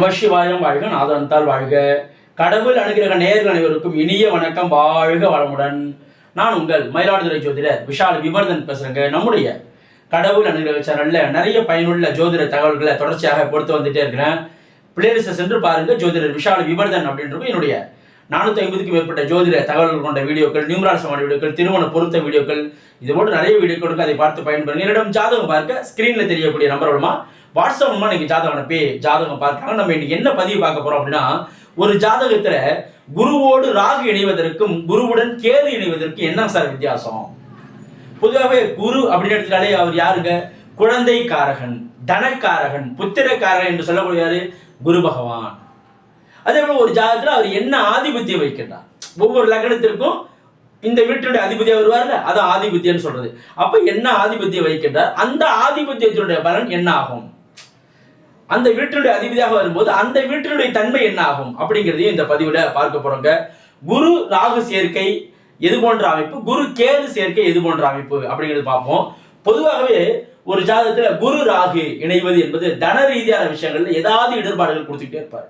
நமசிவாயம் வாழ்க நாதனத்தால் வாழ்க. கடவுள் அனுகிரக நேர்கள் அனைவருக்கும் இனிய வணக்கம் வாழ்க வளமுடன். நான் உங்கள் மயிலாடுதுறை ஜோதிடர் விஷால் விவர்தன் பேசுறேங்க. நம்முடைய கடவுள் அனுகிரக சேனல்ல நிறைய பயனுள்ள ஜோதிட தகவல்களை தொடர்ச்சியாக கொடுத்து வந்துட்டே இருக்கிறேன். பிளேலிஸ்ட்டை சென்று பாருங்க. ஜோதிடர் விஷால் விவர்தன் அப்படின்றது என்னுடைய நானூற்றி ஐம்பதுக்கும் மேற்பட்ட ஜோதிட தகவல்கள் கொண்ட வீடியோக்கள் நியூமராசமான வீடியோக்கள் திருமண பொருத்த வீடியோக்கள் இது போன்ற நிறைய வீடியோக்கள் அதை பார்த்து பயன்படுங்க என்னிடம் ஜாதகம் பார்க்க ஸ்கிரீன்ல தெரியக்கூடிய நம்பர் மூலமா வாட்ஸ்அப் மூலமா நீங்க ஜாதகம் அனுப்பி ஜாதகம் பார்க்கலாம் நம்ம இன்னைக்கு என்ன பதிவு பார்க்க போறோம் அப்படின்னா ஒரு ஜாதகத்துல குருவோடு ராகு இணைவதற்கும் குருவுடன் கேது இணைவதற்கும் என்ன சார் வித்தியாசம்? பொதுவாகவே குரு அப்படின்னு எடுத்துட்டாலே அவர் யாருங்க? குழந்தை காரகன் தனக்காரகன் புத்திரக்காரகன் என்று சொல்லக்கூடியாரு குரு பகவான். அதே போல ஒரு ஜாதகத்துல அவர் என்ன ஆதிபத்தியம் வைக்கின்றார் ஒவ்வொரு லக்னத்திற்கும் இந்த வீட்டினுடைய அதிபதியா வருவார்ல அதான் ஆதிபத்தியம்னு சொல்றது. அப்ப என்ன ஆதிபத்தியம் வைக்கின்றார் அந்த ஆதிபத்தியத்தினுடைய பலன் என்ன ஆகும்? அந்த வீட்டினுடைய அதிபதியாக வரும்போது அந்த வீட்டினுடைய தன்மை என்ன ஆகும் அப்படிங்கிறதையும் இந்த பதிவுல பார்க்க போறோங்க. குரு ராகு சேர்க்கை எது போன்ற அமைப்பு? குரு கேது சேர்க்கை எது போன்ற அமைப்பு? அப்படிங்கிறது பார்ப்போம். பொதுவாகவே ஒரு ஜாதகத்துல குரு ராகு இணைவது என்பது தன ரீதியான விஷயங்கள்ல ஏதாவது இடர்பாடுகள் கொடுத்துக்கிட்டே இருப்பார்.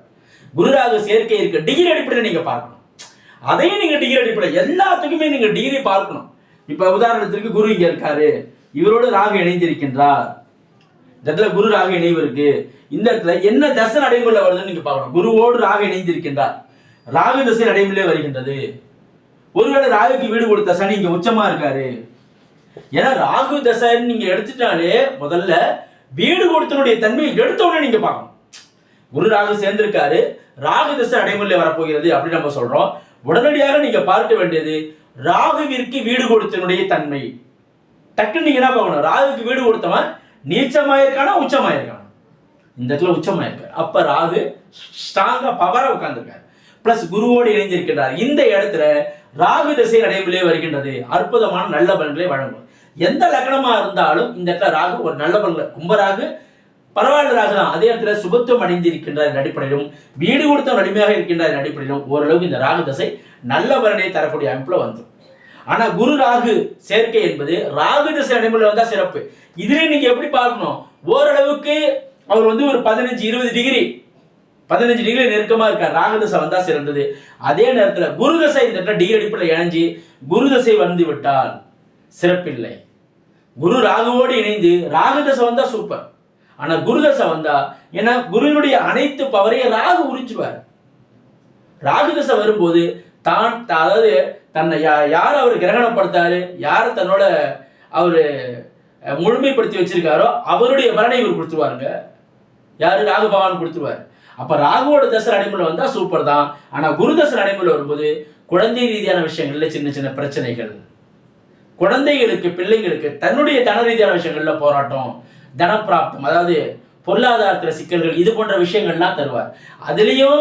குரு ராகு சேர்க்கை இருக்க டிகிரி அடிப்படையில் நீங்க பார்க்கணும். அதையும் நீங்க டிகிரி அடிப்படையில் எல்லாத்துக்குமே நீங்க டிகிரி பார்க்கணும். இப்ப உதாரணத்திற்கு குரு இங்க இருக்காரு. இவரோடு ராகு இணைந்திருக்கின்றார். இந்த இடத்துல குரு ராக இணைவு இருக்கு. இந்த இடத்துல என்ன தசை நடைமுறையில் வருதுன்னு நீங்க பார்க்கணும். குருவோடு ராக இணைந்திருக்கின்றார். ராகு தசை நடைமுறையிலே வருகின்றது. ஒருவேளை ராகுக்கு வீடு கொடுத்த சனி இங்க உச்சமா இருக்காரு. ஏன்னா ராகு தசைன்னு நீங்க எடுத்துட்டாலே முதல்ல வீடு கொடுத்தனுடைய தன்மையை எடுத்த உடனே நீங்க பார்க்கணும். குரு ராகு சேர்ந்திருக்காரு. ராகு தசை நடைமுறையில் வரப்போகிறது அப்படின்னு நம்ம சொல்றோம். உடனடியாக நீங்க பார்க்க வேண்டியது ராகுவிற்கு வீடு கொடுத்தனுடைய தன்மை. டக்குன்னு நீங்க என்ன பார்க்கணும்? ராகுக்கு வீடு கொடுத்தவன் நீச்சமாயிருக்கானா உச்சமாயிருக்கானா? இந்த இடத்துல உச்சமாயிருக்காரு. அப்ப ராகு ஸ்ட்ராங்கா பவரா உட்கார்ந்துருக்காரு. பிளஸ் குருவோடு இணைந்திருக்கின்றார். இந்த இடத்துல ராகு திசை நடைமுறையே வருகின்றது. அற்புதமான நல்ல பலன்களை வழங்கும். எந்த லக்னமா இருந்தாலும் இந்த இடத்துல ராகு ஒரு நல்ல பலன்கள் கும்பராகு பரவாயில்ல ராகு தான். அதே இடத்துல சுபத்துவம் அடைந்திருக்கின்ற அடிப்படையிலும் வீடு கொடுத்த நடுமையாக இருக்கின்ற அடிப்படையிலும் ஓரளவுக்கு இந்த ராகு தசை நல்ல பலனை தரக்கூடிய அமைப்புல வந்துடும். ஆனா குரு ராகு சேர்க்கை என்பது ராகு திசை நடைமுறையில் வந்தா சிறப்பு. இதுல நீங்க எப்படி பார்க்கணும்? ஓரளவுக்கு அவர் வந்து ஒரு பதினஞ்சு இருபது டிகிரி பதினஞ்சு டிகிரி நெருக்கமா இருக்கார். ராகதசை வந்தா சிறந்தது. அதே நேரத்துல குருதசை இந்த டிகிரி அடிப்படையில் இணைஞ்சு குருதசை வந்து விட்டால் சிறப்பில்லை. குரு ராகுவோடு இணைந்து ராகதசை வந்தா சூப்பர் ஆனா குருதசை வந்தா ஏன்னா குருவினுடைய அனைத்து பவரையும் ராகு உறிஞ்சுவார். ராகுதசை வரும்போது தான் அதாவது தன்னை யா- யார் அவர் கிரகணப்படுத்தாரு யார் தன்னோட அவர் முழுமைப்படுத்தி வச்சிருக்காரோ அவருடைய பலனை இவர் கொடுத்துருவாருங்க. யாரு? ராகு பகவான் கொடுத்துருவாரு. அப்ப ராகுவோட தசை நடைமுறை வந்தா சூப்பர் தான். ஆனா குரு தசை நடைமுறை வரும்போது குழந்தை ரீதியான விஷயங்கள்ல சின்ன சின்ன பிரச்சனைகள். குழந்தைகளுக்கு பிள்ளைங்களுக்கு தன்னுடைய தன ரீதியான விஷயங்கள்ல போராட்டம் தனப்பிராப்தம் அதாவது பொருளாதாரத்துல சிக்கல்கள் இது போன்ற விஷயங்கள்லாம் தருவார். அதுலயும்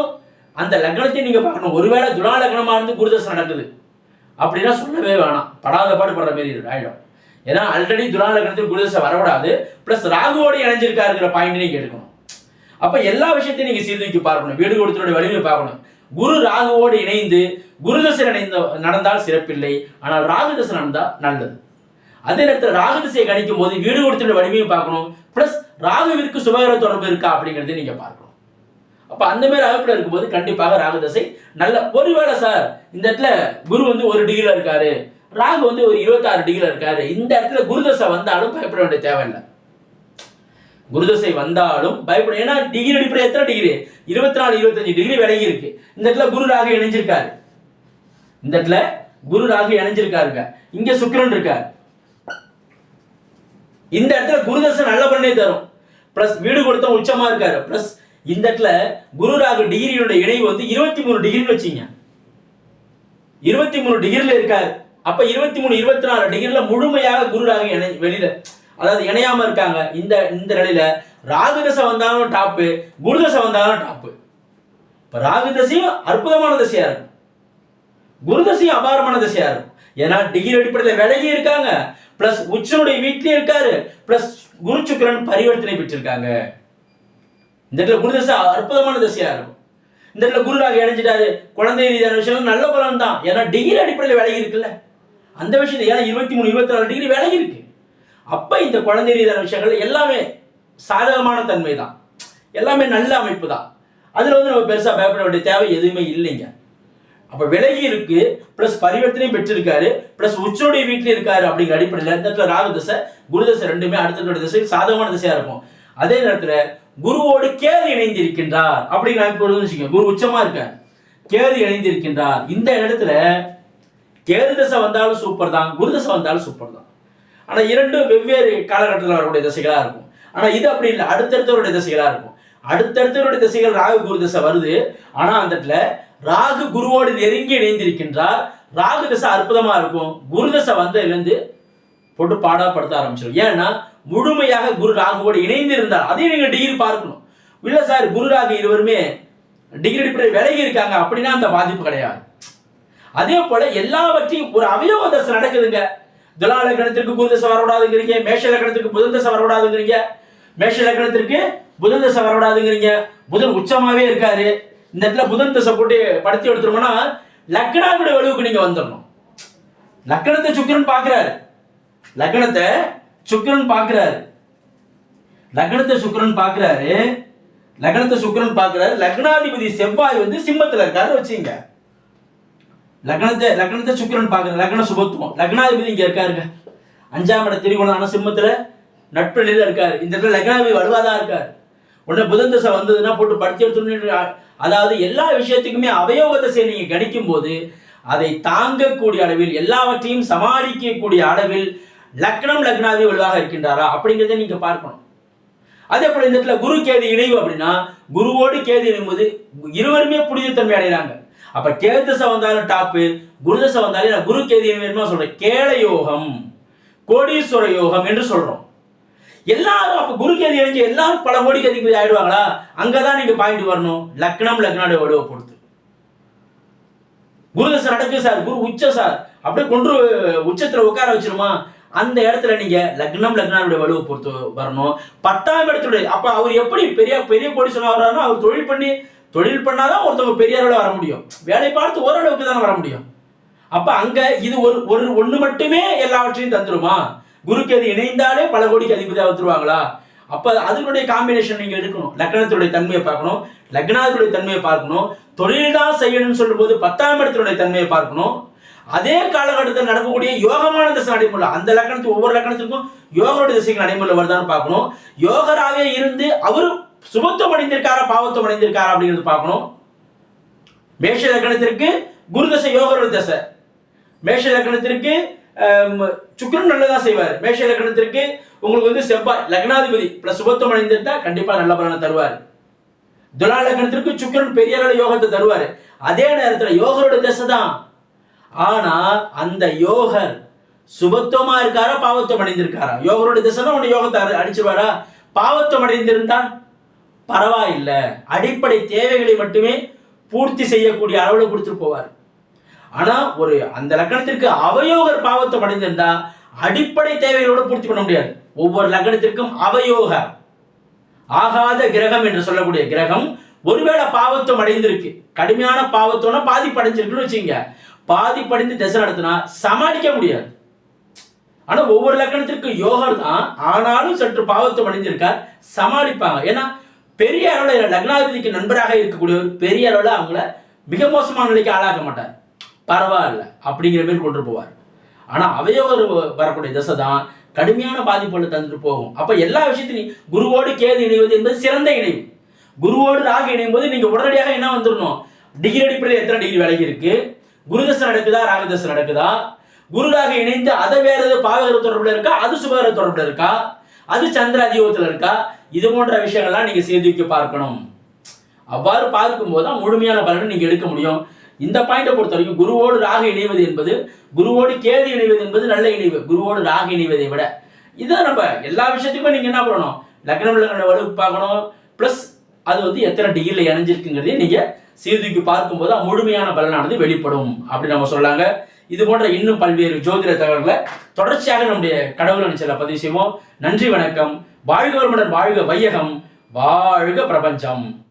அந்த லக்னத்தை நீங்க பார்க்கணும். ஒருவேளை துலா லக்னமா இருந்து குருதசம் நடக்குது. அப்படின்னா சொல்லவே வேணாம். படாத பாடு படுற மாரி ஆயிடும். ஏன்னா ஆல்ரெடி துலா லக்னத்தில் குருதசை வரக்கூடாது. பிளஸ் ராகுவோட இணைஞ்சிருக்காருங்கிற பாயிண்ட் கேட்கணும் எடுக்கணும் அப்ப எல்லா விஷயத்தையும் நீங்க சீர்தூக்கி பார்க்கணும். வீடு கொடுத்தனுடைய வலிமையை பார்க்கணும். குரு ராகுவோடு இணைந்து குருதசை இணைந்த நடந்தால் சிறப்பில்லை. ஆனால் ராகு தசை நடந்தால் நல்லது. அதே நேரத்தில் ராகு திசையை கணிக்கும் போது வீடு கொடுத்தனுடைய வலிமையும் பார்க்கணும். பிளஸ் ராகுவிற்கு சுபகர தொடர்பு இருக்கா அப்படிங்கிறத நீங்க பார்க்கணும். அப்ப அந்த மாதிரி அமைப்புல இருக்கும்போது கண்டிப்பாக ராகுதசை நல்ல ஒருவேளை சார் இந்த இடத்துல குரு வந்து ஒரு டிகிரில இருக்காரு. ராகு வந்து ஒரு இருபத்தாறு டிகிரில இருக்காரு. இந்த இடத்துல குருதசை வந்தாலும் பயப்பட வேண்டிய தேவையில்லை. குருதசை வந்தாலும் பயப்பட ஏன்னா டிகிரி அடிப்படை எத்தனை டிகிரி இருபத்தி நாலு இருபத்தஞ்சு டிகிரி விலகி இருக்கு. இந்த இடத்துல குரு ராகு இணைஞ்சிருக்காரு. இந்த இடத்துல குரு ராகு இணைஞ்சிருக்காருங்க இங்க சுக்கரன் இருக்காரு. இந்த இடத்துல குருதசை நல்ல பலனை தரும். பிளஸ் வீடு கொடுத்த உச்சமா இருக்காரு. பிளஸ் இந்த இடத்துல குரு ராகு டிகிரியோட இணைவு வந்து இருபத்தி மூணு டிகிரின்னு வச்சீங்க. இருபத்தி மூணு டிகிரில இருக்காரு. அப்ப இருபத்தி மூணு இருபத்தி நாலு டிகிரில முழுமையாக குரு ராகு இணை வெளியில அதாவது இணையாம இருக்காங்க. இந்த இந்த நிலையில ராகு தசை வந்தாலும் டாப்பு குரு தசை வந்தாலும் டாப்பு இப்ப ராகு தசையும் அற்புதமான தசையா இருக்கும். குரு தசையும் அபாரமான தசையா இருக்கும். ஏன்னா டிகிரி அடிப்படையில் விலகி இருக்காங்க. பிளஸ் உச்சனுடைய வீட்லயே இருக்காரு. பிளஸ் குரு சுக்கிரன் பரிவர்த்தனை பெற்றிருக்காங்க. இந்த இடத்துல குரு தசை அற்புதமான தசையா இருக்கும். இந்த இடத்துல குரு ராகு இணைஞ்சிட்டாரு குழந்தை ரீதியான விஷயம் நல்ல பலன் தான் ஏன்னா டிகிரி அடிப்படையில் விலகி இருக்குல்ல. அந்த விஷயம் ஏன்னா இருபத்தி மூணு இருபத்தி நாலு டிகிரி விலகி இருக்கு. அப்ப இந்த குழந்தை ரீதியான விஷயங்கள் எல்லாமே சாதகமான தன்மை தான் எல்லாமே நல்ல அமைப்பு தான் அதுல வந்து நம்ம பெருசா பயப்பட வேண்டிய தேவை எதுவுமே இல்லைங்க. அப்ப விலகி இருக்கு பிளஸ் பரிவர்த்தனையும் பெற்றிருக்காரு பிளஸ் உச்சனுடைய வீட்டில் இருக்காரு அப்படிங்கிற அடிப்படையில் இந்த இடத்துல ராகு தசை குரு தசை ரெண்டுமே அடுத்த தசை சாதகமான தசையாக இருக்கும். அதே நேரத்துல குருவோடு கேது இணைந்திருக்கின்றார். அப்படின்னு அப்படிங்கிற அமைப்பு வச்சுக்கோங்க. குரு உச்சமா இருக்க கேது இணைந்து இருக்கின்றார் இந்த இடத்துல கேது தசை வந்தாலும் சூப்பர் தான் குரு தசை வந்தாலும் சூப்பர் தான். ஆனா இரண்டும் வெவ்வேறு காலகட்டத்தில் வரக்கூடிய தசைகளா இருக்கும். ஆனா இது அப்படி இல்லை. அடுத்தடுத்தவருடைய தசைகளா இருக்கும். அடுத்தடுத்தவருடைய திசைகள் ராகு குரு தசை வருது. ஆனா அந்த இடத்துல ராகு குருவோடு நெருங்கி இணைந்திருக்கின்றார். ராகு தசை அற்புதமா இருக்கும். குரு தசை வந்ததுலேருந்து போட்டு பாடாப்படுத்த ஆரம்பிச்சிடும் ஏன்னா முழுமையாக குரு ராகுவோடு இணைந்து இருந்தார் அதையும் நீங்கள் டிகிரி பார்க்கணும். இல்லை சார் குரு ராகு இருவருமே டிகிரி அடிப்படையில் விலகி இருக்காங்க அப்படின்னா அந்த பாதிப்பு கிடையாது. அதே போல எல்லாவற்றையும் ஒரு அவயோக தசை நடக்குதுங்க. துலா லக்கணத்திற்கு குரு தசை வரவிடாதுங்கிறீங்க மேஷ லக்கணத்திற்கு புதன் தசை வரக்கூடாதுங்கிறீங்க மேஷ லக்கணத்திற்கு புதன் தசை வரவிடாதுங்கிறீங்க புதன் உச்சமாவே இருக்காரு. இந்த இடத்துல புதன் தசை போட்டு படுத்தி எடுத்துருமோன்னா லக்னாவுடைய வலுவுக்கு நீங்க வந்துடணும். லக்னத்தை சுக்கரன் பாக்குறாரு லக்னத்தை சுக்கரன் பார்க்கிறாரு. லக்னத்தை சுக்கரன் பார்க்கிறாரு. லக்னத்தை சுக்கிரன் பார்க்கிறாரு. லக்னாதிபதி செவ்வாய் வந்து சிம்மத்தில் இருக்காரு வச்சுங்க லக்னத்தை லக்னத்தை சுக்கிரன் பார்க்குற லக்ன சுபத்துவம். லக்னாதிபதி இங்கே இருக்காருங்க அஞ்சாம் இட திரிகோணம். ஆனால் சிம்மத்தில் நட்பு நிலையில் இருக்காரு. இந்த இடத்துல லக்னாதிபதி வலுவாதான் இருக்காரு. உடனே புதன் தசை வந்ததுன்னா போட்டு படுத்தி எடுத்துன்னு அதாவது எல்லா விஷயத்துக்குமே அவயோக தசையை நீங்கள் கணிக்கும் போது அதை தாங்கக்கூடிய அளவில் எல்லாவற்றையும் சமாளிக்கக்கூடிய அளவில் லக்னம் லக்னாதிபதி வலுவாக இருக்கின்றாரா? அப்படிங்கிறத நீங்க பார்க்கணும். அதே போல இந்த இடத்துல குரு கேது இணைவு அப்படின்னா குருவோடு கேது இணையும்போது இருவருமே புனிதத்தன்மை அடைகிறாங்க. அப்ப கேது தசை வந்தாலும் டாப்பு குரு தசை வந்தாலும் நான் குரு கேது இணைவு சொல்றேன். கேள யோகம் கோடீஸ்வர யோகம் என்று சொல்றோம். எல்லாரும் அப்ப குரு கேது இணைஞ்சு எல்லாரும் பல கோடிக்கு அதிபதி ஆயிடுவாங்களா? அங்கதான் நீங்க பாயிண்ட் வரணும். லக்னம் லக்னாடைய வலுவை பொறுத்து. குரு தசை சார். குரு உச்ச சார். அப்படியே கொண்டு உச்சத்துல உட்கார வச்சிருமா? அந்த இடத்துல நீங்க லக்னம் லக்னாவுடைய வலுவை பொறுத்து வரணும். பத்தாம் இடத்துடைய அப்ப அவர் எப்படி பெரிய பெரிய கோடீஸ்வரன் வர்றாருன்னா அவர் தொழில் பண்ணி தொழில் பண்ணாதான் ஒருத்தவங்க பெரிய அளவில் வர முடியும். வேலை பார்த்து ஓரளவுக்கு தானே வர முடியும். அப்ப அங்க இது ஒரு ஒரு ஒண்ணு மட்டுமே எல்லாவற்றையும் தந்துருமா? குருக்கு அது இணைந்தாலே பல கோடிக்கு அதிபதியாக வந்துருவாங்களா? அப்ப அதனுடைய காம்பினேஷன் நீங்க எடுக்கணும். லக்னத்துடைய தன்மையை பார்க்கணும். லக்னாத்துடைய தன்மையை பார்க்கணும். தொழில் தான் செய்யணும்னு சொல்லும்போது பத்தாம் இடத்தினுடைய தன்மையை பார்க்கணும். அதே காலகட்டத்தில் நடக்கக்கூடிய யோகமான திசை நடைமுறை அந்த லக்கணத்துக்கு ஒவ்வொரு லக்கணத்துக்கும் யோகனுடைய திசைக்கு நடைமுறை வருதான்னு பார்க்கணும். யோகராகவே இருந்து அவர் சுபத்துவம் அடைந்திருக்காரா பாவத்துவம் அடைந்திருக்காரா அப்படிங்கிறது பார்க்கணும். மேஷ லக்கணத்திற்கு குரு தசை யோகருடைய தசை. மேஷ லக்கணத்திற்கு சுக்கரன் நல்லதான் செய்வார். மேஷ லக்கணத்திற்கு உங்களுக்கு வந்து செவ்வாய் லக்னாதிபதி பிளஸ் சுபத்துவம் அடைந்திருந்தா கண்டிப்பா நல்ல பலனை தருவார். துலா லக்னத்திற்கு சுக்கரன் பெரிய அளவு யோகத்தை தருவார். அதே நேரத்தில் யோகரோட தசை தான். ஆனா அந்த யோகர் சுபத்துவமா இருக்காரா பாவத்துவம் அடைந்திருக்காரா? யோகரோட திசை தான் உன்னை யோகத்தை அடிச்சிருவாரா? பாவத்துவம் அடைந்திருந்தால் பரவாயில்லை. அடிப்படை தேவைகளை மட்டுமே பூர்த்தி செய்யக்கூடிய அளவில் கொடுத்துட்டு போவார். ஆனா ஒரு அந்த லக்கணத்திற்கு அவயோகர் பாவத்துவம் அடைந்திருந்தா அடிப்படை தேவைகளோட பூர்த்தி பண்ண முடியாது. ஒவ்வொரு லக்கணத்திற்கும் அவயோக ஆகாத கிரகம் என்று சொல்லக்கூடிய கிரகம் ஒருவேளை பாவத்துவம் அடைந்திருக்கு. கடுமையான பாவத்தோட பாதிப்படைஞ்சிருக்குன்னு வச்சுங்க பாதிப்படைந்து திசை நடத்தினா சமாளிக்க முடியாது. ஆனா ஒவ்வொரு லக்கணத்திற்கும் யோகர் தான். ஆனாலும் சற்று பாவத்தை அடைஞ்சிருக்கார். சமாளிப்பாங்க. ஏன்னா பெரிய அளவில் லக்னாதிபதிக்கு நண்பராக இருக்கக்கூடியவர் பெரிய அளவில் அவங்கள மிக மோசமான நிலைக்கு ஆளாக்க மாட்டார். பரவாயில்ல அப்படிங்கிற மாதிரி கொண்டு போவார். ஆனா அவயோகர் வரக்கூடிய திசை தான் கடுமையான பாதிப்புகளை தந்துட்டு போகும். அப்ப எல்லா விஷயத்திலையும் குருவோடு கேது இணைவது என்பது சிறந்த இணைவு. குருவோடு ராகு இணையும் போது நீங்க உடனடியாக என்ன வந்துடணும்? டிகிரி அடிப்படையில் எத்தனை டிகிரி விலகி இருக்கு? குருதசை நடக்குதா? ராகதசை நடக்குதா? குருராக இணைந்து அதை வேற ஏதாவது பாவகர தொடர்புல இருக்கா? அது சுபகர தொடர்புல இருக்கா? அது சந்திர அதியோகத்துல இருக்கா? இது போன்ற விஷயங்கள்லாம் நீங்க சேர்த்து பார்க்கணும். அவ்வாறு பார்க்கும்போது தான் முழுமையான பலனை நீங்க எடுக்க முடியும். இந்த பாயிண்டை பொறுத்த வரைக்கும் குருவோடு ராக இணைவது என்பது குருவோடு கேது இணைவது என்பது நல்ல இணைவு. குருவோடு ராக இணைவதை விட. இதான் நம்ம எல்லா விஷயத்துக்குமே நீங்க என்ன பண்ணணும்? லக்னம் லக்ன வலுப்பு பார்க்கணும். பிளஸ் அது வந்து எத்தனை டிகிரியில் இணைஞ்சிருக்குங்கிறதையும் நீங்க சீர்தூக்கி பார்க்கும்போது முழுமையான பலனானது வெளிப்படும் அப்படி நம்ம சொல்லாங்க. இது போன்ற இன்னும் பல்வேறு ஜோதிட தகவல்களை தொடர்ச்சியாக நம்முடைய கடவுள் நினைச்சல பதிவு செய்வோம். நன்றி வணக்கம். வாழ்க வளமுடன் வாழ்க வையகம். வாழ்க பிரபஞ்சம்.